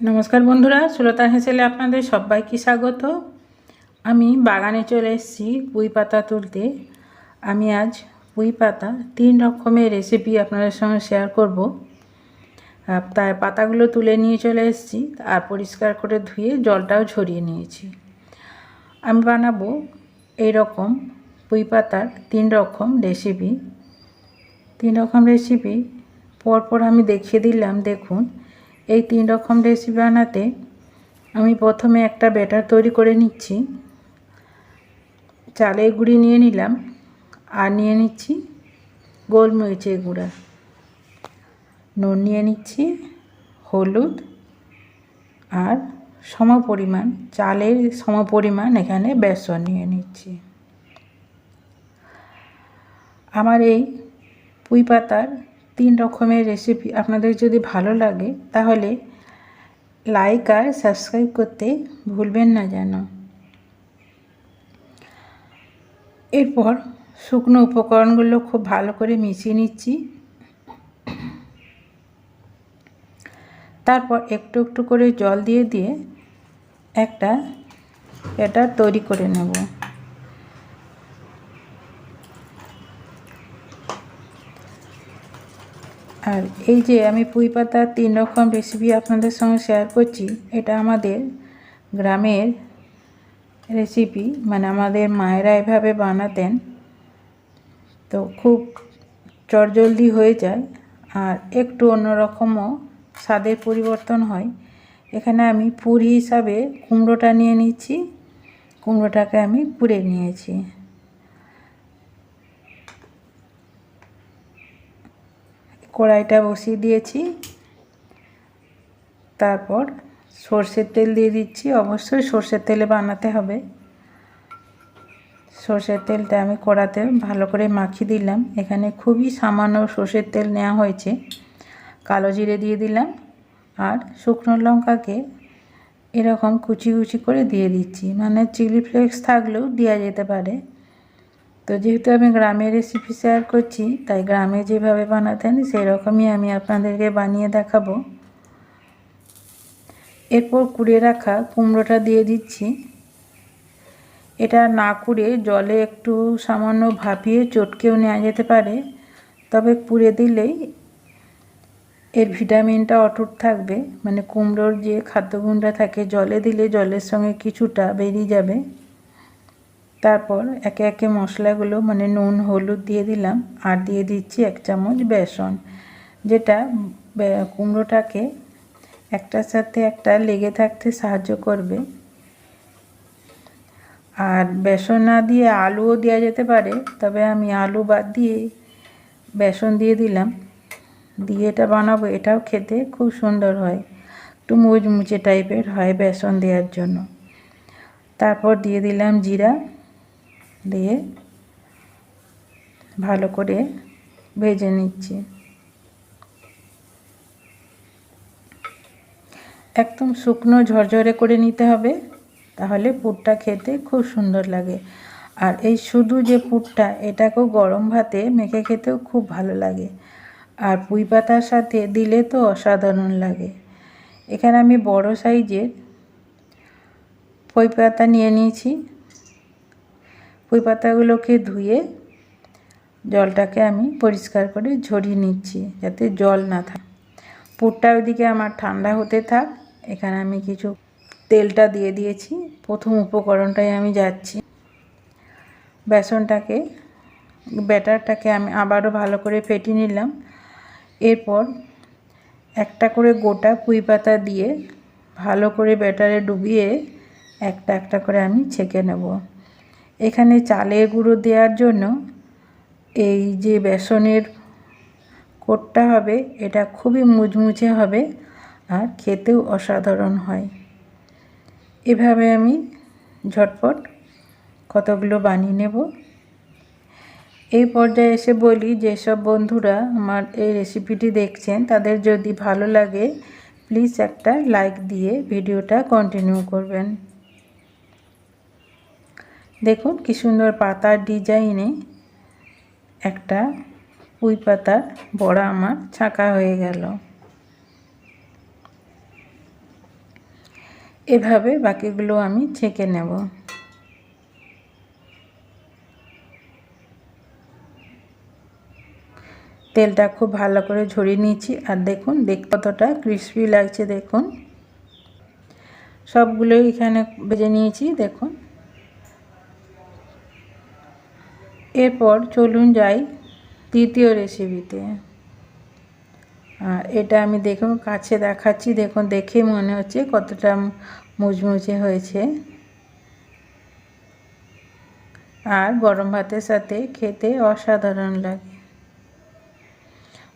নমস্কার বন্ধুরা, সুলতা হেসেলে আপনাদের সবাইকে স্বাগত। আমি বাগানে চলে এসেছি পুঁই পাতা তুলতে। আমি আজ পুঁই পাতা তিন রকমের রেসিপি আপনাদের সঙ্গে শেয়ার করব। তাই পাতাগুলো তুলে নিয়ে চলে এসেছি আর পরিষ্কার করে ধুয়ে জলটাও ঝরিয়ে নিয়েছি। আমি বানাবো এই রকম পুঁই পাতার তিন রকম রেসিপি তিন রকম রেসিপি পরপর আমি দেখিয়ে দিলাম, দেখুন। এই তিন রকম রেসিপি বানাতে আমি প্রথমে একটা ব্যাটার তৈরি করে নিচ্ছি। চালের গুঁড়ি নিয়ে নিলাম আর নিয়ে নিচ্ছি গোলমরিচের গুঁড়া। নুন নিয়ে নিচ্ছি, হলুদ আর সম পরিমাণ চালের সম পরিমাণ এখানে বেসন নিয়ে নিচ্ছি। আমার এই পুঁই পাতার তিন রকমের রেসিপি আপনাদের যদি ভালো লাগে, তাহলে লাইক আর সাবস্ক্রাইব করতে ভুলবেন না যেন। এরপর শুকনো উপকরণগুলো খুব ভালো করে মিশিয়ে নিচ্ছি। তারপর একটু একটু করে জল দিয়ে দিয়ে একটা ব্যাটার তৈরি করে নেব। আর এই যে আমি পুঁই পাতার তিন রকম রেসিপি আপনাদের সঙ্গে শেয়ার করছি, এটা আমাদের গ্রামের রেসিপি মানে আমাদের মায়েরা এভাবে বানাতেন। তো খুব চটজলদি হয়ে যায় আর একটু অন্যরকমও স্বাদের পরিবর্তন হয়। এখানে আমি পুরি হিসাবে কুমড়োটা নিয়ে নিচ্ছি, কুমড়োটাকে আমি পুড়ে নিয়েছি। কড়াইটা বসিয়ে দিয়েছি। তারপর সর্ষের তেল দিয়ে দিচ্ছি। অবশ্যই সর্ষের তেলে বানাতে হবে। সর্ষের তেলটা আমি কড়াতে ভালো করে মাখিয়ে দিলাম। এখানে খুবই সামান্য সর্ষের তেল নেওয়া হয়েছে। কালো জিরে দিয়ে দিলাম। আর শুকনো লঙ্কাকে এরকম কুচি কুচি করে দিয়ে দিচ্ছি। মানে চিলি ফ্লেক্স থাকলেও দেওয়া যেতে পারে। তো যেহেতু আমি গ্রামের রেসিপি শেয়ার করছি, তাই গ্রামে যেভাবে বানাতেন সেই রকমই আমি আপনাদেরকে বানিয়ে দেখাবো। এরপর কুড়ে রাখা কুমড়োটা দিয়ে দিচ্ছি। এটা না কুড়ে জলে একটু সামান্য ভাপিয়ে চটকেও নেওয়া যেতে পারে, তবে পুড়ে দিলেই এর ভিটামিনটা অটুট থাকবে। মানে কুমড়োর যে খাদ্যগুণটা থাকে, জলে দিলে জলের সঙ্গে কিছুটা বেরিয়ে যাবে। তারপর একে একে মশলাগুলো মানে নুন, হলুদ দিয়ে দিলাম আর দিয়ে দিচ্ছি এক চামচ বেসন, যেটা কুমড়োটাকে একটার সাথে একটা লেগে থাকতে সাহায্য করবে। আর বেসন না দিয়ে আলুও দেওয়া যেতে পারে, তবে আমি আলু বাদ দিয়ে বেসন দিয়ে দিলাম। দিয়ে এটা বানাবো, এটাও খেতে খুব সুন্দর হয়, একটু মুচমুচে টাইপের হয় বেসন দেওয়ার জন্য। তারপর দিয়ে দিলাম জিরা। দিয়ে ভালো করে ভেজে নিচ্ছি। একদম শুকনো ঝরঝরে করে নিতে হবে, তাহলে পুরটা খেতে খুব সুন্দর লাগে। আর এই শুধু যে পুরটা, এটাকেও গরম ভাতে মেখে খেতেও খুব ভালো লাগে। আর পুঁই পাতার সাথে দিলে তো অসাধারণ লাগে। এখানে আমি বড় সাইজের পুঁই পাতা নিয়ে নিয়েছি। পুঁই পাতাগুলোকে ধুয়ে জলটাকে আমি পরিষ্কার করে ঝরিয়ে নিচ্ছি যাতে জল না থাকে। পুরটা ওইদিকে আমার ঠান্ডা হতে থাক। এখানে আমি কিছু তেলটা দিয়ে দিয়েছি। প্রথম উপকরণটাই আমি যাচ্ছি। বেসনটাকে, ব্যাটারটাকে আমি আবারও ভালো করে ফেটে নিলাম। এরপর একটা করে গোটা পুঁই পাতা দিয়ে ভালো করে ব্যাটারে ডুবিয়ে একটা একটা করে আমি ছেঁকে নেব। এখানে চালের গুঁড়ো দেওয়ার জন্য এই যে বেসনের কোটটা হবে, এটা খুবই মুচমুচে হবে আর খেতেও অসাধারণ হয়। এভাবে আমি ঝটপট কতগুলো বানিয়ে নেব। এই পর্যায়ে এসে বলি, যেসব বন্ধুরা আমার এই রেসিপিটি দেখছেন, তাদের যদি ভালো লাগে, প্লিজ একটা লাইক দিয়ে ভিডিওটা কন্টিনিউ করবেন। দেখুন কি সুন্দর পাতার ডিজাইনে একটা পুঁই পাতার বড়া আমার ছাঁকা হয়ে গেল। এভাবে বাকিগুলো আমি ছেঁকে নেব। তেলটা খুব ভালো করে ঝরিয়ে নিয়েছি আর দেখুন দেখ কতটা ক্রিসপি লাগছে দেখুন। সবগুলোই এখানে ভেজে নিয়েছি দেখুন। এরপর চলুন যাই তৃতীয় রেসিপিতে এটা আমি দেখুন, কাছে দেখাচ্ছি। দেখুন, দেখে মনে হচ্ছে কতটা মুচমুচে হয়েছে। আর গরম ভাতের সাথে খেতে অসাধারণ লাগে।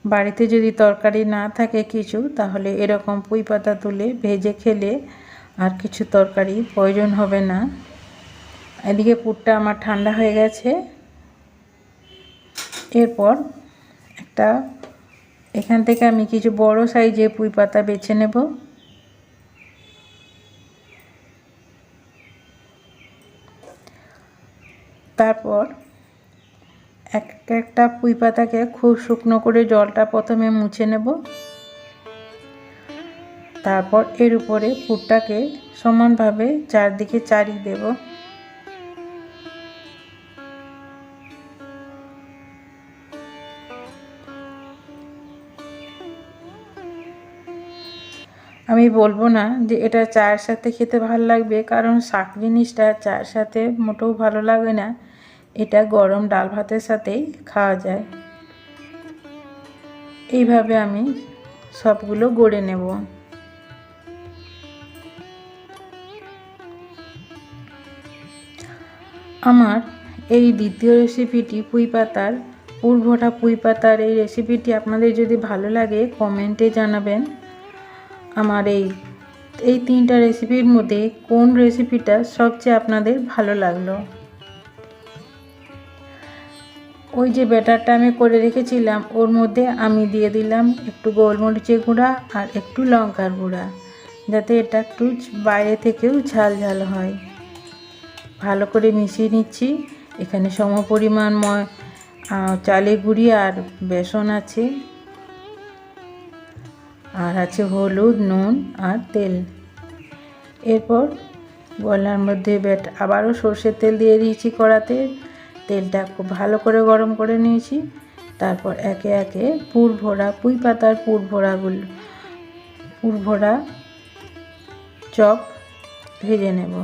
বাড়িতে যদি তরকারি না থাকে কিছু, তাহলে এরকম পুঁই পাতা তুলে ভেজে খেলে আর কিছু তরকারি প্রয়োজন হবে না। এদিকে পুরটা আমার ঠান্ডা হয়ে গেছে। এরপর একটা, এখান থেকে আমি কিছু বড় সাইজে পুঁই পাতা বেছে নেব। তারপর একটা একটা পুঁই পাতাকে খুব শুকনো করে জলটা প্রথমে মুছে নেব। তারপর এর উপরে পুরটাকে সমানভাবে চারদিকে চারিয়ে দেব। আমি বলব না যে এটা চায়ের সাথে খেতে ভালো লাগবে, কারণ শাক জিনিসটা চায়ের সাথে মোটেও ভালো লাগে না। এটা গরম ডাল ভাতের সাথেই খাওয়া যায়। এইভাবে আমি সবগুলো গড়ে নেব। আমার এই দ্বিতীয় রেসিপিটি পুঁই পাতার পুরভোটা পুঁই পাতার এই রেসিপিটি আপনাদের যদি ভালো লাগে কমেন্টে জানাবেন। আমার এই এই তিনটা রেসিপির মধ্যে কোন রেসিপিটা সবচেয়ে আপনাদের ভালো লাগল? ওই যে ব্যাটারটা আমি করে রেখেছিলাম, ওর মধ্যে আমি দিয়ে দিলাম একটু গোলমরিচের গুঁড়া আর একটু লঙ্কার গুঁড়া, যাতে এটা একটু বাইরে থেকেও ঝাল ঝাল হয়। ভালো করে মিশিয়ে নিচ্ছি, এখানে সম পরিমাণ চালের গুঁড়ি আর বেসন আছে। আর আছে হলুদ, নুন আর তেল। এরপর গলার মধ্যে ব্যাট আবারও সর্ষের তেল দিয়ে দিয়েছি কড়াতে। তেলটা খুব ভালো করে গরম করে নিয়েছি। তারপর একে একে পুর ভরা, পুঁই পাতার পুর ভরাগুলো পুর ভরা চপ ভেজে নেব।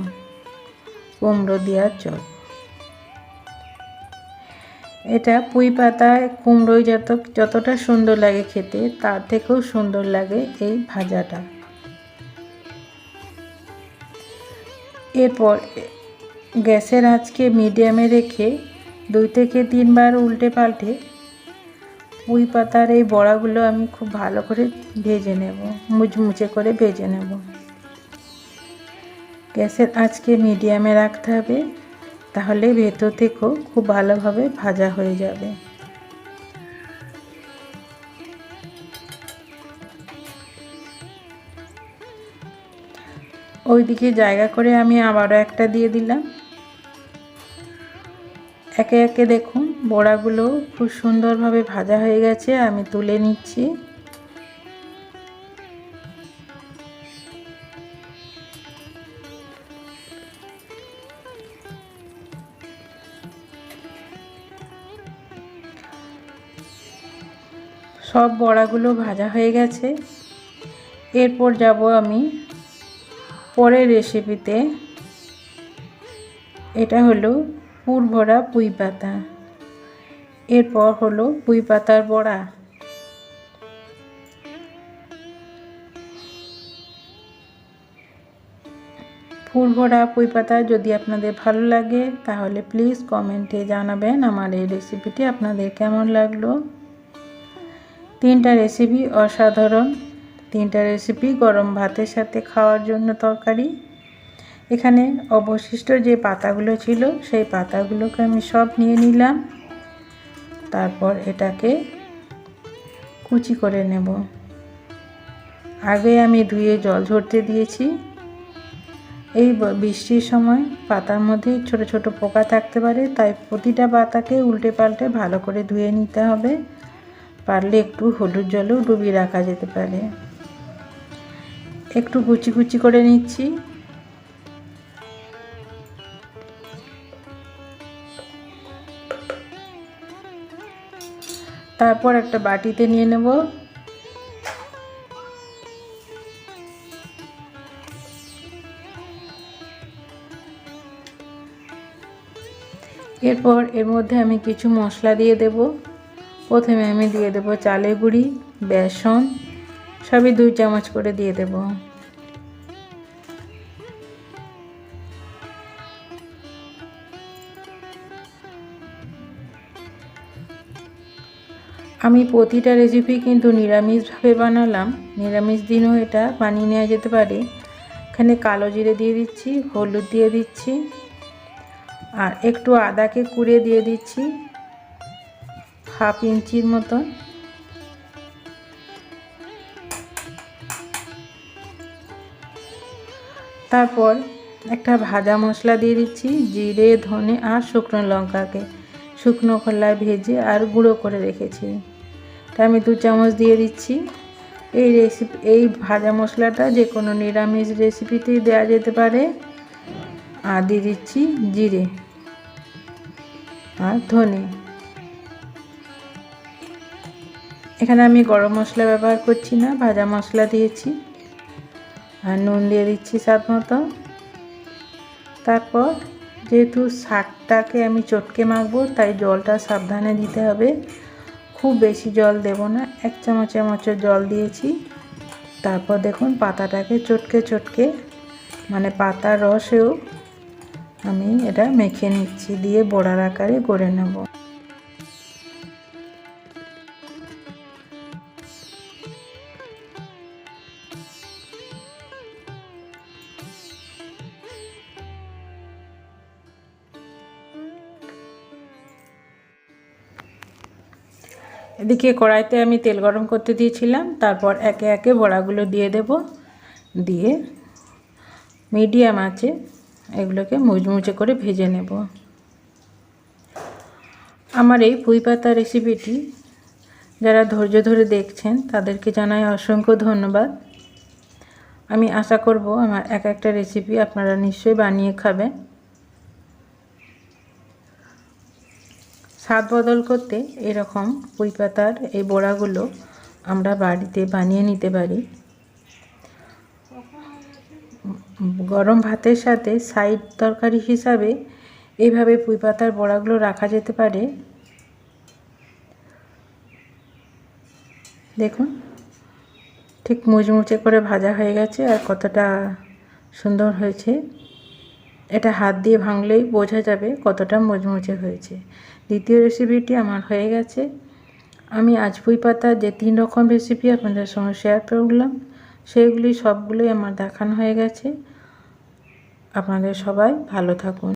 কুমড়ো দেওয়ার চপ। এটা পুঁই পাতায় কুমড়োই যত, যতটা সুন্দর লাগে খেতে, তার থেকেও সুন্দর লাগে এই ভাজাটা। এরপর গ্যাসের আঁচকে মিডিয়ামে রেখে দুই থেকে তিনবার উল্টে পাল্টে পুঁই পাতার এই বড়াগুলো আমি খুব ভালো করে ভেজে নেব, মুচমুচে করে ভেজে নেব। গ্যাসের আঁচকে মিডিয়ামে রাখতে হবে। তাহলে ভেতর থেকেও খুব ভালোভাবে ভাজা হয়ে যাবে। ওইদিকে জায়গা করে আমি আবারও একটা দিয়ে দিলাম। একে একে দেখুন, বড়াগুলো খুব সুন্দরভাবে ভাজা হয়ে গেছে, আমি তুলে নিচ্ছি। সব বড়াগুলো ভাজা হয়ে গেছে। এরপর যাব আমি পরের রেসিপিতে এটা হলো পুর ভরা পুঁই পাতা। এরপর হলো পুঁই পাতার বড়া। ফুল ভরা পুঁই পাতা যদি আপনাদের ভালো লাগে, তাহলে প্লিজ কমেন্টে জানাবেন আমার এই রেসিপিটি আপনাদের কেমন লাগল। তিনটা রেসিপি অসাধারণ। তিনটা রেসিপি গরম ভাতের সাথে খাওয়ার জন্য তরকারি। এখানে অবশিষ্ট যে পাতাগুলো ছিল, সেই পাতাগুলোকে আমি সব নিয়ে নিলাম। তারপর এটাকে কুচি করে নেব। আগে আমি ধুয়ে জল ঝরতে দিয়েছি। এই বৃষ্টির সময় পাতার মধ্যে ছোট ছোট পোকা থাকতে পারে, তাই প্রতিটা পাতাকে উল্টে পাল্টে ভালো করে ধুয়ে নিতে হবে। পারলে একটু হলুদ জলেও ডুবিয়ে রাখা যেতে পারে। একটু কুচি কুচি করে নিচ্ছি। তারপর একটা বাটিতে নিয়ে নেব। এরপর এর মধ্যে আমি কিছু মশলা দিয়ে দেবো। প্রথমে আমি দিয়ে দেব চালের গুঁড়ি, বেসন, সবই দুই চামচ করে দিয়ে দেব। আমি প্রতিটা রেসিপি কিন্তু নিরামিষভাবে বানালাম। নিরামিষ দিনও এটা বানিয়ে নেওয়া যেতে পারে। এখানে কালো জিরে দিয়ে দিচ্ছি, হলুদ দিয়ে দিচ্ছি, আর একটু আদাকে কুড়ে দিয়ে দিচ্ছি। হাফ ইঞ্চির মতো। তারপর একটা ভাজা মশলা দিয়ে দিচ্ছি, জিরে, ধনে আর শুকনো লঙ্কাকে। শুকনো খোলায় ভেজে আর গুঁড়ো করে রেখেছি। এটা আমি দু চামচ দিয়ে দিচ্ছি। এই রেসিপি এই ভাজা মশলাটা যে কোনো নিরামিষ রেসিপিতেই দেওয়া যেতে পারে। আর দিয়ে দিচ্ছি জিরে আর ধনে। এখানে আমি গরম মশলা ব্যবহার করছি না, ভাজা মশলা দিয়েছি। আর নুন দিয়ে দিচ্ছি স্বাদ মতো। তারপর যেহেতু শাকটাকে আমি চটকে মাখবো, তাই জলটা সাবধানে দিতে হবে। খুব বেশি জল দেব না, এক চামচ চামচের জল দিয়েছি। তারপর দেখুন পাতাটাকে চটকে চটকে মানে পাতার রসেও আমি এটা মেখে নিচ্ছি, দিয়ে বড়ার আকারে গড়ে নেব। এদিকে কড়াইতে আমি তেল গরম করতে দিয়েছিলাম, তারপর একে একে বড়াগুলো দিয়ে দেব। দিয়ে মিডিয়াম আছে এগুলোকে মুচমুচে করে ভেজে নেব। আমার এই পুঁই পাতা রেসিপিটি যারা ধৈর্য ধরে দেখছেন, তাদেরকে জানাই অসংখ্য ধন্যবাদ। আমি আশা করব আমার এক একটা রেসিপি আপনারা নিশ্চয়ই বানিয়ে খাবেন। স্বাদ বদল করতে এরকম পুঁই পাতার এই বড়াগুলো আমরা বাড়িতে বানিয়ে নিতে পারি। গরম ভাতের সাথে সাইড তরকারি হিসাবে এইভাবে পুঁই পাতার বড়াগুলো রাখা যেতে পারে। দেখুন, ঠিক মুচমুচে করে ভাজা হয়ে গেছে আর কতটা সুন্দর হয়েছে। এটা হাত দিয়ে ভাঙলেই বোঝা যাবে কতটা মুচমুচে হয়েছে। দ্বিতীয় রেসিপিটি আমার হয়ে গেছে। আমি আজ পুঁই পাতা যে তিন রকম রেসিপি আপনাদের সঙ্গে শেয়ার করলাম, সেগুলি সবগুলোই আমার দেখানো হয়ে গেছে। আপনাদের সবাই ভালো থাকুন।